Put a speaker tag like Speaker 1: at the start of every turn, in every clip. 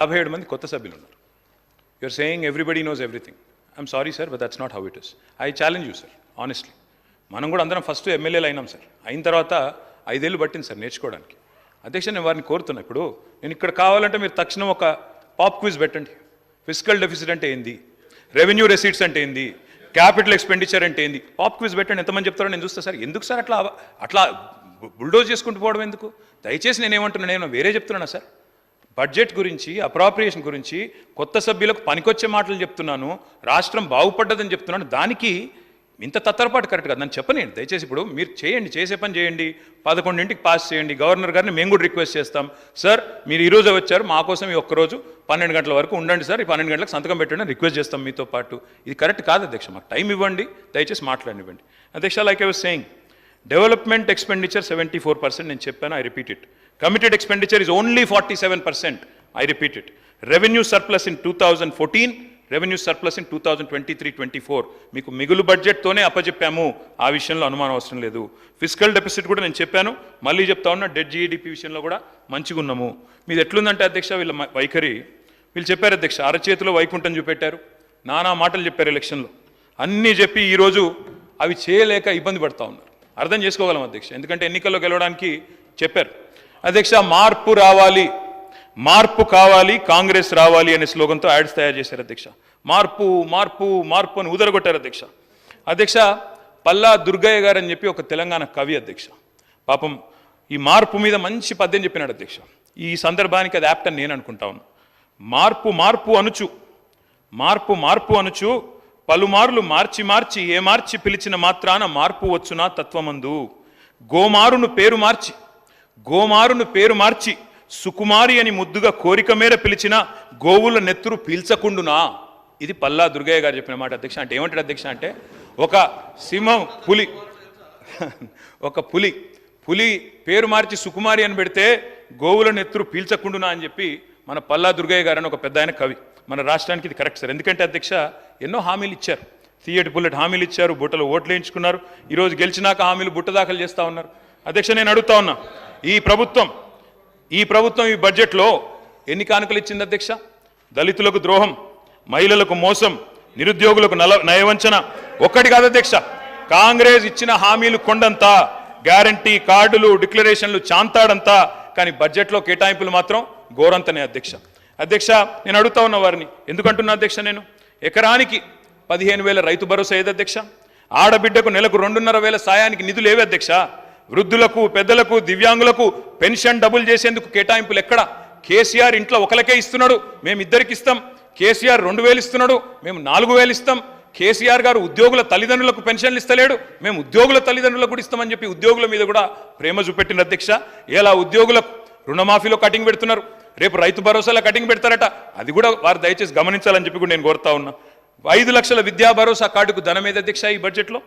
Speaker 1: యాభై ఏడు మంది కొత్త సభ్యులు ఉన్నారు you're saying everybody knows everything I'm sorry sir but that's not how it is I challenge you sir honestly మనం కూడా అందరం ఫస్ట్ ఎమ్మెల్యేలు అయినాం సార్ అయిన తర్వాత ఐదేళ్ళు పట్టింది సార్ నేర్చుకోవడానికి. అధ్యక్ష నేను వారిని కోరుతున్నా ఇప్పుడు. నేను ఇక్కడ కావాలంటే మీరు తక్షణం ఒక పాప్ క్విజ్ పెట్టండి. ఫిజికల్ డెఫిసిట్ అంటే ఏంది? రెవెన్యూ రెసీట్స్ అంటే ఏంది? క్యాపిటల్ ఎక్స్పెండిచర్ అంటే ఏంది? పాప్ క్విజ్ పెట్టండి. ఎంతమంది చెప్తారో నేను చూస్తా సార్ ఎందుకు సార్ అట్లా అట్లా బుల్డోజ్ చేసుకుంటూ పోవడం ఎందుకు? దయచేసి నేను నేను వేరే చెప్తున్నానా సార్ బడ్జెట్ గురించి అప్రాప్రియేషన్ గురించి కొత్త సభ్యులకు పనికొచ్చే మాటలు చెప్తున్నాను రాష్ట్రం బాగుపడ్డదని చెప్తున్నాను. దానికి ఇంత తత్తరపాటు కరెక్ట్ కాదు. నన్ను చెప్పనండి దయచేసి ఇప్పుడు మీరు చేయండి చేసే పని చేయండి. పదకొండింటికి పాస్ చేయండి. గవర్నర్ గారిని మేము కూడా రిక్వెస్ట్ చేస్తాం. సార్ మీరు ఈరోజు వచ్చారు మా కోసం ఈ ఒక్కరోజు పన్నెండు గంటల వరకు ఉండండి సార్. ఈ పన్నెండు గంటలకు సంతకం పెట్టండి రిక్వెస్ట్ చేస్తాం మీతో పాటు. ఇది కరెక్ట్ కాదు అధ్యక్ష మాకు టైం ఇవ్వండి దయచేసి మాట్లాడివ్వండి అధ్యక్ష like I was saying development expenditure seventy four percent నేను చెప్పాను I repeat it committed expenditure is only forty seven percent I repeat it revenue surplus in two thousand fourteen revenue surplus in two thousand twenty three twenty four మీకు మిగులు బడ్జెట్తోనే అప్పచెప్పాము ఆ విషయంలో అనుమానం అవసరం లేదు. Physical డెపిసిట్ కూడా నేను చెప్పాను. మళ్ళీ చెప్తా ఉన్నా డెడ్ జీఈడిపి విషయంలో కూడా మంచిగా ఉన్నాము మీది ఎట్లుందంటే అధ్యక్ష వీళ్ళ వైఖరి. వీళ్ళు చెప్పారు అధ్యక్ష అరచేతిలో వైకుంఠం చూపెట్టారు. నానా మాటలు చెప్పారు ఎలక్షన్లో. అన్నీ చెప్పి ఈరోజు అవి చేయలేక ఇబ్బంది పడతా ఉన్నారు. అర్థం చేసుకోగలం అధ్యక్ష. ఎందుకంటే ఎన్నికల్లో గెలవడానికి చెప్పారు. అధ్యక్ష మార్పు రావాలి. మార్పు కావాలి కాంగ్రెస్ రావాలి అనే స్లోగన్తో యాడ్స్ తయారు చేశారు అధ్యక్ష. మార్పు మార్పు మార్పు అని ఉదరగొట్టారు అధ్యక్ష. అధ్యక్ష పల్లా దుర్గయ్య గారు అని చెప్పి ఒక తెలంగాణ కవి అధ్యక్ష. పాపం ఈ మార్పు మీద మంచి పద్యం చెప్పినాడు అధ్యక్ష. ఈ సందర్భానికి అది యాప్ట్ అని నేను అనుకుంటా ఉన్నా. మార్పు మార్పు అనుచు. మార్పు మార్పు అనుచు. పలుమార్లు మార్చి మార్చి ఏ మార్చి పిలిచిన మాత్రాన మార్పు వచ్చునా తత్వమందు. గోమారును పేరు మార్చి. గోమారును పేరు మార్చి సుకుమారి అని ముద్దుగా కోరిక మేర పిలిచిన గోవుల నెత్తురు పీల్చకుండునా? ఇది పల్లా దుర్గయ్య గారు చెప్పిన మాట అధ్యక్ష అంటే ఏమంటాడు అధ్యక్ష అంటే ఒక సింహం పులి ఒక పులి పులి పేరు మార్చి సుకుమారి అని పెడితే గోవుల నెత్తురు పీల్చకుండునా అని చెప్పి మన పల్లా దుర్గయ్య గారు అని ఒక పెద్ద ఆయన కవి. మన రాష్ట్రానికి ఇది కరెక్ట్ సార్. ఎందుకంటే అధ్యక్ష ఎన్నో హామీలు ఇచ్చారు. థియేటర్ పుల్లటి హామీలు ఇచ్చారు బుట్టలు ఓట్లు వేయించుకున్నారు. ఈరోజు గెలిచినాక హామీలు బుట్ట దాఖలు చేస్తూ ఉన్నారు. అధ్యక్ష నేను అడుగుతా ఉన్నా ఈ ప్రభుత్వం ఈ ప్రభుత్వం ఈ బడ్జెట్లో ఎన్ని కానుకలు ఇచ్చింది అధ్యక్ష? దళితులకు ద్రోహం మహిళలకు మోసం నిరుద్యోగులకు నల నయవంచన. ఒక్కటి కాదు అధ్యక్ష కాంగ్రెస్ ఇచ్చిన హామీలు కొండంతా గ్యారంటీ కార్డులు డిక్లరేషన్లు చాంతాడంతా కానీ బడ్జెట్లో కేటాయింపులు మాత్రం ఘోరంతనే అధ్యక్ష. అధ్యక్ష నేను అడుగుతా ఉన్న వారిని ఎందుకంటున్నా అధ్యక్ష నేను? ఎకరానికి పదిహేను వేల రైతు భరోసా ఏది అధ్యక్ష? ఆడబిడ్డకు నెలకు రెండున్నర వేల సాయానికి నిధులు ఏవి అధ్యక్ష? వృద్ధులకు పెద్దలకు దివ్యాంగులకు పెన్షన్ డబుల్ చేసేందుకు కేటాయింపులు ఎక్కడ? కేసీఆర్ ఇంట్లో ఒకరికే ఇస్తున్నాడు మేము ఇద్దరికి ఇస్తాం. కేసీఆర్ రెండు వేలు ఇస్తున్నాడు మేము నాలుగు వేలు ఇస్తాం. కేసీఆర్ గారు ఉద్యోగుల తల్లిదండ్రులకు పెన్షన్లు ఇస్తలేడు మేము ఉద్యోగుల తల్లిదండ్రులకు కూడా ఇస్తామని చెప్పి ఉద్యోగుల మీద కూడా ప్రేమ చూపెట్టిన అధ్యక్ష. ఎలా ఉద్యోగులకు రుణమాఫీలో కటింగ్ పెడుతున్నారు? రేపు రైతు భరోసాలో కటింగ్ పెడతారట. అది కూడా వారు దయచేసి గమనించాలని చెప్పి కూడా నేను కోరుతా ఉన్నా. ఐదు లక్షల విద్యా భరోసా కార్డుకు ధనమేద అధ్యక్ష ఈ బడ్జెట్లో?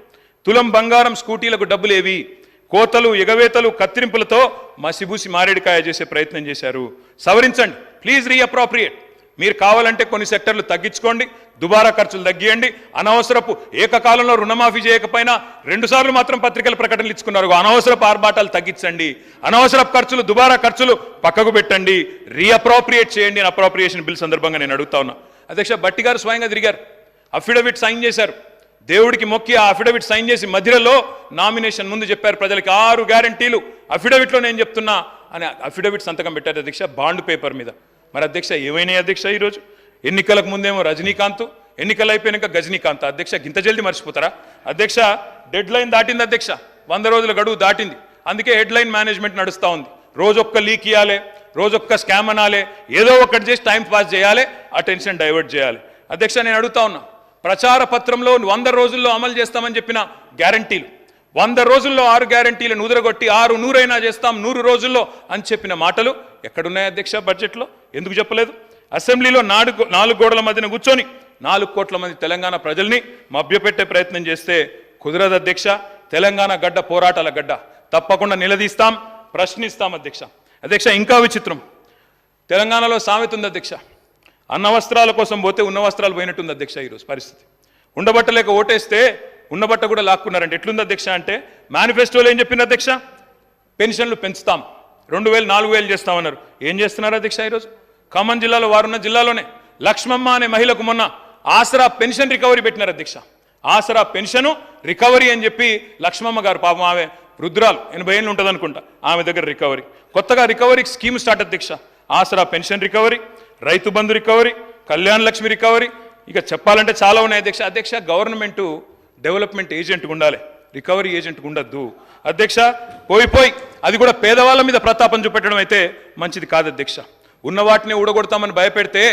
Speaker 1: తులం బంగారం స్కూటీలకు డబ్బులు ఏవి? కోతలు ఎగవేతలు కత్తిరింపులతో మసిబూసి మారేడుకాయ చేసే ప్రయత్నం చేశారు. సవరించండి. ప్లీజ్ రీఅప్రోప్రియేట్ మీరు కావాలంటే కొన్ని సెక్టర్లు తగ్గించుకోండి. దుబారా ఖర్చులు తగ్గియండి. అనవసరపు ఏకకాలంలో రుణమాఫీ చేయకపోయినా రెండు సార్లు మాత్రం పత్రికల ప్రకటనలు ఇచ్చుకున్నారు. అనవసరపు ఆర్భాటాలు తగ్గించండి. అనవసరపు ఖర్చులు దుబారా ఖర్చులు పక్కకు పెట్టండి. రీఅప్రోప్రియేట్ చేయండి అని అప్రోప్రియేషన్ బిల్ సందర్భంగా నేను అడుగుతా ఉన్నా. అధ్యక్ష బట్టి గారు స్వయంగా తిరిగారు. అఫిడవిట్ సైన్ చేశారు. దేవుడికి మొక్కి ఆ అఫిడవిట్ సైన్ చేసి మధ్యలో నామినేషన్ ముందు చెప్పారు ప్రజలకి ఆరు గ్యారంటీలు. అఫిడవిట్లో నేను చెప్తున్నా అని అఫిడవిట్ సంతకం పెట్టారు అధ్యక్ష బాండ్ పేపర్ మీద. మరి అధ్యక్ష ఏమైనాయి అధ్యక్ష ఈరోజు? ఎన్నికలకు ముందేమో రజనీకాంత్ ఎన్నికలు అయిపోయినాక గజనీకాంత్. అధ్యక్ష గింత జల్ది మర్చిపోతారా? అధ్యక్ష డెడ్ లైన్ దాటింది అధ్యక్ష. వంద రోజుల గడువు దాటింది. అందుకే హెడ్ లైన్ మేనేజ్మెంట్ నడుస్తూ ఉంది. రోజొక్క లీక్ ఇవ్వాలి రోజొక్క స్కామ్ అనాలి ఏదో ఒకటి చేసి టైం పాస్ చేయాలి అటెన్షన్ డైవర్ట్ చేయాలి. అధ్యక్ష నేను అడుగుతా ఉన్నా. ప్రచార పత్రంలో వంద రోజుల్లో అమలు చేస్తామని చెప్పిన గ్యారంటీలు. వంద రోజుల్లో ఆరు గ్యారంటీలు ఉదరగొట్టి ఆరు నూరైనా చేస్తాం నూరు రోజుల్లో అని చెప్పిన మాటలు ఎక్కడున్నాయి అధ్యక్ష బడ్జెట్లో? ఎందుకు చెప్పలేదు? అసెంబ్లీలో నాలుగు నాలుగు గోడల మధ్యన కూర్చొని నాలుగు కోట్ల మంది తెలంగాణ ప్రజల్ని మభ్యపెట్టే ప్రయత్నం చేస్తే కుదరదు అధ్యక్ష. తెలంగాణ గడ్డ పోరాటాల గడ్డ. తప్పకుండా నిలదీస్తాం ప్రశ్నిస్తాం అధ్యక్ష. అధ్యక్ష ఇంకా విచిత్రం. తెలంగాణలో సామెత ఉంది అధ్యక్ష. అన్న వస్త్రాల కోసం పోతే ఉన్న వస్త్రాలు పోయినట్టుంది అధ్యక్ష ఈరోజు పరిస్థితి. ఉండబట్టలేక ఓటేస్తే ఉన్నబట్ట కూడా లాక్కున్నారంటే ఎట్లుంది అధ్యక్ష అంటే మేనిఫెస్టోలో ఏం చెప్పింది అధ్యక్ష? పెన్షన్లు పెంచుతాం. రెండు వేలు నాలుగు వేలు చేస్తామన్నారు. ఏం చేస్తున్నారు అధ్యక్ష ఈరోజు? ఖమ్మం జిల్లాలో వారున్న జిల్లాలోనే. లక్ష్మమ్మ అనే మహిళకు మొన్న ఆసరా పెన్షన్ రికవరీ పెట్టినారు అధ్యక్ష. ఆసరా పెన్షను రికవరీ అని చెప్పి లక్ష్మమ్మ గారు పాపం ఆమె రుద్రాలు ఎనభై ఏళ్ళు ఉంటుంది అనుకుంటా ఆమె దగ్గర రికవరీ. కొత్తగా రికవరీ స్కీమ్ స్టార్ట్ అధ్యక్ష. ఆసరా pension recovery Rythu Bandhu recovery Kalyana Lakshmi recovery ఇక చెప్పాలంటే చాలా ఉన్నాయి. అధ్యక్ష అధ్యక్ష గవర్నమెంట్ డెవలప్మెంట్ ఏజెంట్ ఉండాలి. రికవరీ ఏజెంట్ ఉండద్దు. అధ్యక్ష పోయి పోయి అది కూడా పేదవాళ్ళ మీద ప్రతాపం చూపెట్టడం అయితే మంచిది కాదు అధ్యక్ష. ఉన్న వాటిని ఊడగొడతామని భయపెడితే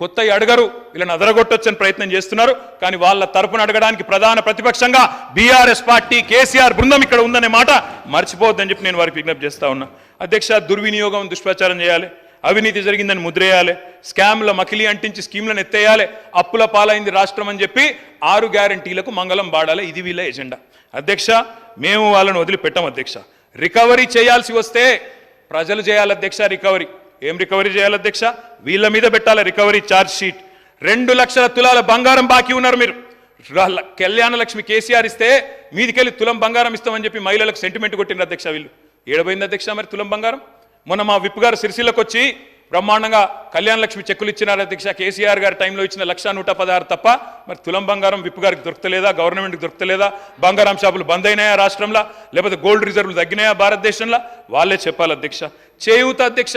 Speaker 1: కొత్త అడగరు వీళ్ళని అదరగొట్టొచ్చని ప్రయత్నం చేస్తున్నారు. కానీ వాళ్ళ తరపున అడగడానికి ప్రధాన ప్రతిపక్షంగా బీఆర్ఎస్ పార్టీ కేసీఆర్ బృందం ఇక్కడ ఉందనే మాట మర్చిపోవద్దని చెప్పి నేను వారికి విజ్ఞప్తి చేస్తా ఉన్నా. అధ్యక్ష దుర్వినియోగం దుష్ప్రచారం చేయాలి. అవినీతి జరిగిందని ముద్రేయాలి. స్కామ్ల మకిలి అంటించి స్కీమ్లను ఎత్తేయాలి. అప్పుల పాలైంది రాష్ట్రం అని చెప్పి ఆరు గ్యారంటీలకు మంగళం బాడాలి. ఇది వీళ్ళ ఎజెండా. అధ్యక్ష మేము వాళ్ళని వదిలిపెట్టాం అధ్యక్ష. రికవరీ చేయాల్సి వస్తే ప్రజలు చేయాలి అధ్యక్ష రికవరీ. ఏం రికవరీ చేయాలి అధ్యక్ష? వీళ్ళ మీద పెట్టాలి రికవరీ ఛార్జ్ షీట్. రెండు లక్షల తులాల బంగారం బాకీ ఉన్నారు మీరు. ర- కళ్యాణ లక్ష్మి కేసీఆర్ ఇస్తే మీదికెళ్ళి తులం బంగారం ఇస్తామని చెప్పి మహిళలకు సెంటిమెంట్ కొట్టిన అధ్యక్ష వీళ్ళు. ఏడబోయింది అధ్యక్ష మరి తులం బంగారం? మొన్న మా విప్ గారు సిరిసిల్లకు వచ్చి బ్రహ్మాండంగా కళ్యాణ లక్ష్మి చెక్కులు ఇచ్చినారు అధ్యక్ష. కేసీఆర్ గారి టైంలో ఇచ్చిన లక్ష నూట పదహారు తప్ప మరి తులం బంగారం విప్పు గారికి దొరకలేదా గవర్నమెంట్కి దొరకలేదా బంగారం షాపులు బంద్ అయినాయా రాష్ట్రంలో? లేకపోతే గోల్డ్ రిజర్వ్లు తగ్గినాయా భారతదేశంలో? వాళ్ళే చెప్పాలి అధ్యక్ష. చేయూత అధ్యక్ష.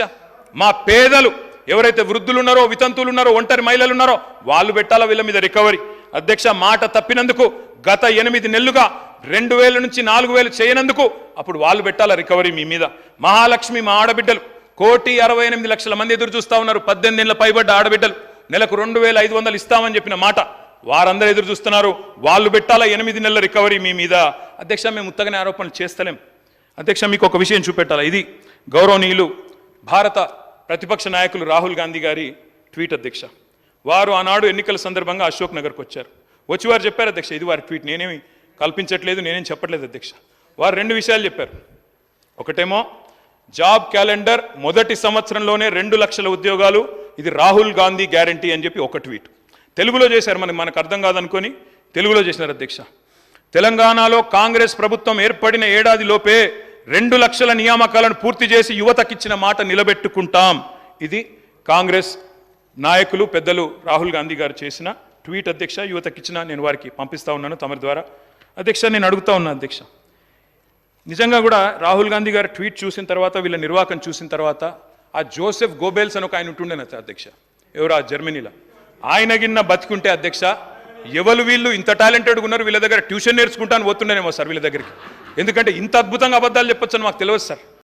Speaker 1: మా పేదలు ఎవరైతే వృద్ధులు ఉన్నారో వితంతువులు ఉన్నారో ఒంటరి మహిళలు ఉన్నారో వాళ్ళు పెట్టాలా వీళ్ళ మీద రికవరీ? అధ్యక్ష మాట తప్పినందుకు గత ఎనిమిది నెలలుగా రెండు వేల నుంచి నాలుగు వేలు చేయనందుకు అప్పుడు వాళ్ళు పెట్టాలా రికవరీ మీ మీద? మహాలక్ష్మి మా ఆడబిడ్డలు. కోటి అరవై ఎనిమిది లక్షల మంది ఎదురు చూస్తా ఉన్నారు. పద్దెనిమిది నెలల పైబడ్డ ఆడబిడ్డలు. నెలకు రెండు వేల ఐదు వందలు ఇస్తామని చెప్పిన మాట వారందరూ ఎదురు చూస్తున్నారు. వాళ్ళు పెట్టాలా ఎనిమిది నెలల రికవరీ మీ మీద? అధ్యక్ష మేము ఉత్తగానే ఆరోపణలు చేస్తలేం. అధ్యక్ష మీకు ఒక విషయం చూపెట్టాలా? ఇది గౌరవనీయులు భారత ప్రతిపక్ష నాయకులు రాహుల్ గాంధీ గారి ట్వీట్ అధ్యక్ష. వారు ఆనాడు ఎన్నికల సందర్భంగా అశోక్ నగర్కి వచ్చారు. వచ్చి వారు చెప్పారు అధ్యక్ష ఇది వారి ట్వీట్. నేనేమి కల్పించట్లేదు నేనేం చెప్పట్లేదు అధ్యక్ష. వారు రెండు విషయాలు చెప్పారు. ఒకటేమో జాబ్ క్యాలెండర్ మొదటి సంవత్సరంలోనే రెండు లక్షల ఉద్యోగాలు ఇది రాహుల్ గాంధీ గ్యారంటీ అని చెప్పి ఒక ట్వీట్. తెలుగులో చేశారు మనకి మనకు అర్థం కాదనుకొని తెలుగులో చేసినారు అధ్యక్ష. తెలంగాణలో కాంగ్రెస్ ప్రభుత్వం ఏర్పడిన ఏడాది లోపే రెండు లక్షల నియామకాలను పూర్తి చేసి యువతకిచ్చిన మాట నిలబెట్టుకుంటాం. ఇది కాంగ్రెస్ నాయకులు పెద్దలు రాహుల్ గాంధీ గారు చేసిన ట్వీట్ అధ్యక్ష. యువతకిచ్చిన నేను వారికి పంపిస్తా ఉన్నాను తమరి ద్వారా. అధ్యక్ష నేను అడుగుతా ఉన్నా అధ్యక్ష. నిజంగా కూడా రాహుల్ గాంధీ గారు ట్వీట్ చూసిన తర్వాత వీళ్ళ నిర్వాహకం చూసిన తర్వాత ఆ జోసెఫ్ గోబెల్స్ అని ఒక ఆయన ఉంటుండే అధ్యక్ష? ఎవరు ఆ జర్మనీలో? ఆయన గిన్న బతికుంటే అధ్యక్ష ఎవరు వీళ్ళు ఇంత టాలెంటెడ్గా ఉన్నారు వీళ్ళ దగ్గర ట్యూషన్ నేర్చుకుంటాను పోతుండేనేమో సార్ వీళ్ళ దగ్గరికి. ఎందుకంటే ఇంత అద్భుతంగా అబద్ధాలు చెప్పొచ్చని మాకు తెలియదు సార్.